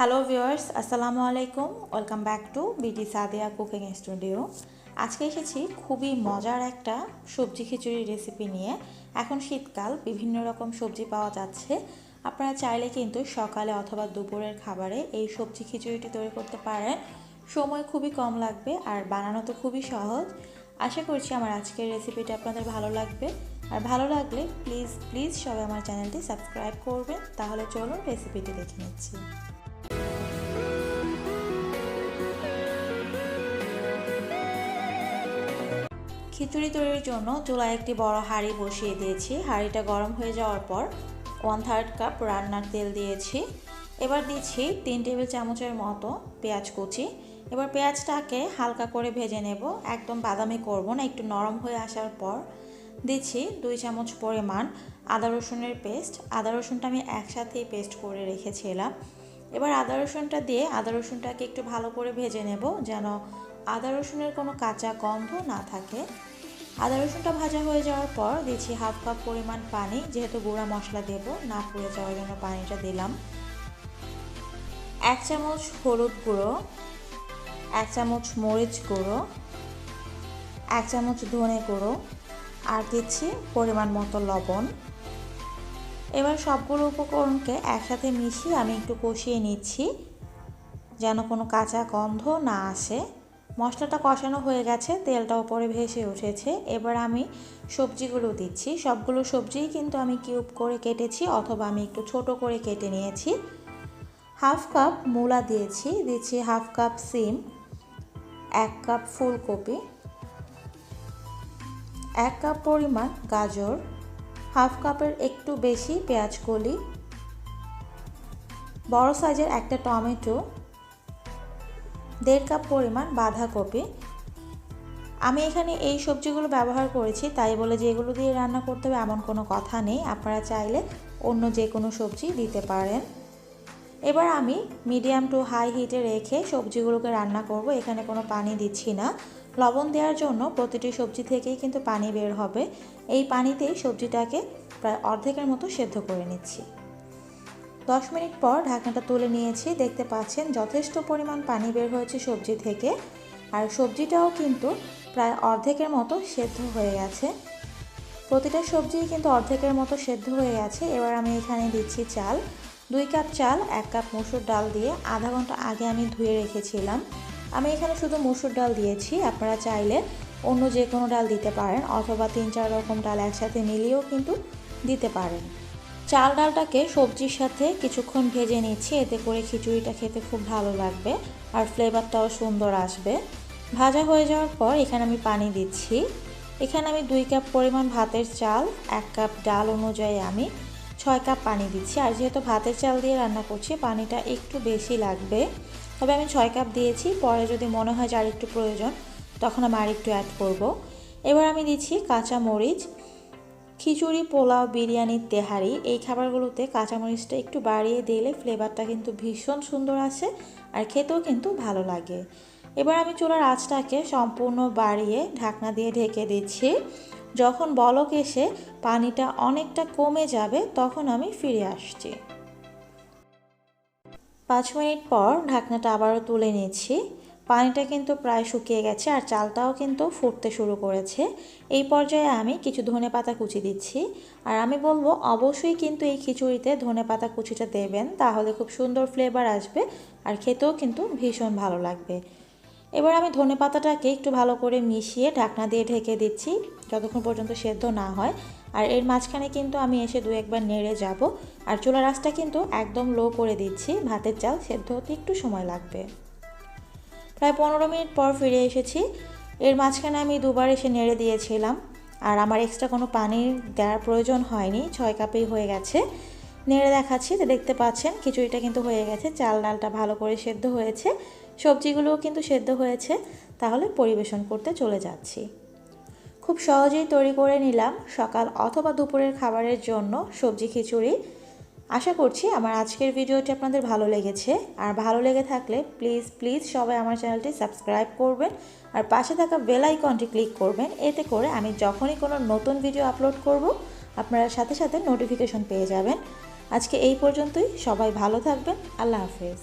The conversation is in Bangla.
হ্যালো ভিউয়ার্স আসসালামু আলাইকুম welcome back to BD Sadia cooking studio আজকে এসেছি খুবই মজার একটা সবজি খিচুড়ি রেসিপি নিয়ে। এখন শীতকাল, বিভিন্ন রকম সবজি পাওয়া যাচ্ছে। আপনারা চাইলে কিন্তু সকালে অথবা দুপুরের খাবারে এই সবজি খিচুড়িটি তৈরি করতে পারেন। সময় খুবই কম লাগবে আর বানানো তো খুবই সহজ। আশা করছি আমার আজকের রেসিপিটা আপনাদের ভালো লাগবে। আর ভালো লাগলে প্লিজ প্লিজ সবাই আমার চ্যানেলটি সাবস্ক্রাইব করবেন। তাহলে চলুন রেসিপিটি দেখে নিচ্ছি। খিচুড়ি তৈরির জন্য চুলায় একটি বড় হাঁড়ি বসিয়ে দিয়েছি। হাঁড়িটা গরম হয়ে যাওয়ার পর ওয়ান থার্ড কাপ রান্নার তেল দিয়েছি। এবার দিচ্ছি তিন টেবিল চামচের মতো পেঁয়াজ কুচি। এবার পেঁয়াজটাকে হালকা করে ভেজে নেব। একদম বাদামি করব না, একটু নরম হয়ে আসার পর দিচ্ছি দুই চামচ পরিমাণ আদা রসুনের পেস্ট। আদা রসুনটা আমি একসাথেই পেস্ট করে রেখেছিলাম। এবার আদা রসুনটা দিয়ে আদা রসুনটাকে একটু ভালো করে ভেজে নেব যেন আদা রসুনের কোনো কাঁচা গন্ধ না থাকে। আদা রসুনটা ভাজা হয়ে যাওয়ার পর দিচ্ছি হাফ কাপ পরিমাণ পানি। যেহেতু গুঁড়া মশলা দেব, না পুড়ে যাওয়ার জন্য পানিটা দিলাম। এক চামচ হলুদ গুঁড়ো, এক চামচ মরিচ গুঁড়ো, এক চামচ ধনে গুঁড়ো, আর দিচ্ছি পরিমাণ মতো লবণ। এবার সবগুলো উপকরণকে একসাথে মিশিয়ে আমি একটু কষিয়ে নিচ্ছি, যেন কোনো কাঁচা গন্ধ না আসে। মশলাটা কষানো হয়ে গেছে, তেলটা ওপরে ভেসে উঠেছে। এবার আমি সবজিগুলো দিচ্ছি। সবগুলো সবজিই কিন্তু আমি কিউব করে কেটেছি অথবা আমি একটু ছোট করে কেটে নিয়েছি। হাফ কাপ মূলা দিয়েছি, দিচ্ছি হাফ কাপ সিম, এক কাপ ফুলকপি, এক কাপ পরিমাণ গাজর, হাফ কাপের একটু বেশি পেঁয়াজ কলি, বড় সাইজের একটা টমেটো দেড় কাপ পরিমাণ বাঁধাকপি। আমি এখানে এই সবজিগুলো ব্যবহার করেছি, তাই বলে যে এগুলো দিয়ে রান্না করতে হবে এমন কোনো কথা নেই। আপনারা চাইলে অন্য যে কোনো সবজি দিতে পারেন। এবার আমি মিডিয়াম টু হাই হিটে রেখে সবজিগুলোকে রান্না করব। এখানে কোনো পানি দিচ্ছি না। লবণ দেওয়ার জন্য প্রতিটি সবজি থেকেই কিন্তু পানি বের হবে। এই পানিতেই সবজিটাকে প্রায় অর্ধেকের মতো সেদ্ধ করে নিচ্ছি। দশ মিনিট পর ঢাকনাটা তুলে নিয়েছি। দেখতে পাচ্ছেন যথেষ্ট পরিমাণ পানি বের হয়েছে সবজি থেকে। আর সবজিটাও কিন্তু প্রায় অর্ধেকের মতো সেদ্ধ হয়ে গেছে। প্রতিটা সবজিই কিন্তু অর্ধেকের মতো সেদ্ধ হয়ে গেছে। এবার আমি এখানে দিচ্ছি চাল। দুই কাপ চাল, এক কাপ মসুর ডাল দিয়ে আধা ঘণ্টা আগে আমি ধুয়ে রেখেছিলাম। আমি এখানে শুধু মসুর ডাল দিয়েছি। আপনারা চাইলে অন্য যে কোনো ডাল দিতে পারেন অথবা তিন চার রকম ডাল একসাথে মিলিয়েও কিন্তু দিতে পারেন। চাল ডালটাকে সবজির সাথে কিছুক্ষণ ভেজে নিচ্ছি, এতে করে খিচুড়িটা খেতে খুব ভালো লাগবে আর ফ্লেভারটাও সুন্দর আসবে। ভাজা হয়ে যাওয়ার পর এখানে আমি পানি দিচ্ছি। এখানে আমি দুই কাপ পরিমাণ ভাতের চাল, এক কাপ ডাল অনুযায়ী আমি ছয় কাপ পানি দিচ্ছি। আর যেহেতু ভাতের চাল দিয়ে রান্না করছি, পানিটা একটু বেশি লাগবে। তবে আমি ছয় কাপ দিয়েছি, পরে যদি মনে হয় যে আর একটু প্রয়োজন, তখন আমি আর একটু অ্যাড করব। এবার আমি দিচ্ছি কাঁচা মরিচ খিচুড়ি, পোলাও, বিরিয়ানি, তেহারি, এই খাবারগুলোতে কাঁচামরিচটা একটু বাড়িয়ে দিলে ফ্লেভারটা কিন্তু ভীষণ সুন্দর আসে আর খেতেও কিন্তু ভালো লাগে। এবার আমি চুলার আঁচটাকে সম্পূর্ণ বাড়িয়ে ঢাকনা দিয়ে ঢেকে দিচ্ছি। যখন বলক এসে পানিটা অনেকটা কমে যাবে তখন আমি ফিরে আসছি। পাঁচ মিনিট পর ঢাকনাটা আবারও তুলে নিচ্ছি। পানিটা কিন্তু প্রায় শুকিয়ে গেছে আর চালটাও কিন্তু ফুটতে শুরু করেছে। এই পর্যায়ে আমি কিছু ধনে পাতা কুচি দিচ্ছি। আর আমি বলব, অবশ্যই কিন্তু এই খিচুড়িতে ধনে পাতা কুচিটা দেবেন, তাহলে খুব সুন্দর ফ্লেভার আসবে আর খেতেও কিন্তু ভীষণ ভালো লাগবে। এবার আমি ধনে পাতাটাকে একটু ভালো করে মিশিয়ে ঢাকনা দিয়ে ঢেকে দিচ্ছি, যতক্ষণ পর্যন্ত সেদ্ধ না হয়। আর এর মাঝখানে কিন্তু আমি এসে দু একবার নেড়ে যাব। আর চুলা রাসটা কিন্তু একদম লো করে দিচ্ছি, ভাতের চাল সেদ্ধ হতে একটু সময় লাগবে। প্রায় পনেরো মিনিট পর ফিরে এসেছি। এর মাঝখানে আমি দুবার এসে নেড়ে দিয়েছিলাম। আর আমার এক্সট্রা কোনো পানি দেওয়ার প্রয়োজন হয়নি, ছয় কাপেই হয়ে গেছে। নেড়ে দেখাচ্ছি, তো দেখতে পাচ্ছেন খিচুড়িটা কিন্তু হয়ে গেছে। চাল ডালটা ভালো করে সেদ্ধ হয়েছে। সবজিগুলোও কিন্তু সেদ্ধ হয়েছে। তাহলে পরিবেশন করতে চলে যাচ্ছি। খুব সহজেই তৈরি করে নিলাম। সকাল অথবা দুপুরের খাবারের জন্য সবজি খিচুড়ি। আশা করছি আমার আজকের ভিডিওটি আপনাদের ভালো লেগেছে। আর ভালো লেগে থাকলে প্লিজ প্লিজ সবাই আমার চ্যানেলটি সাবস্ক্রাইব করবেন। আর পাশে থাকা বেল আইকনটি ক্লিক করবেন। এতে করে আমি যখনই কোনো নতুন ভিডিও আপলোড করব, আপনারা সাথে সাথে নোটিফিকেশন পেয়ে যাবেন। আজকে এই পর্যন্তই। সবাই ভালো থাকবেন। আল্লাহ হাফেজ।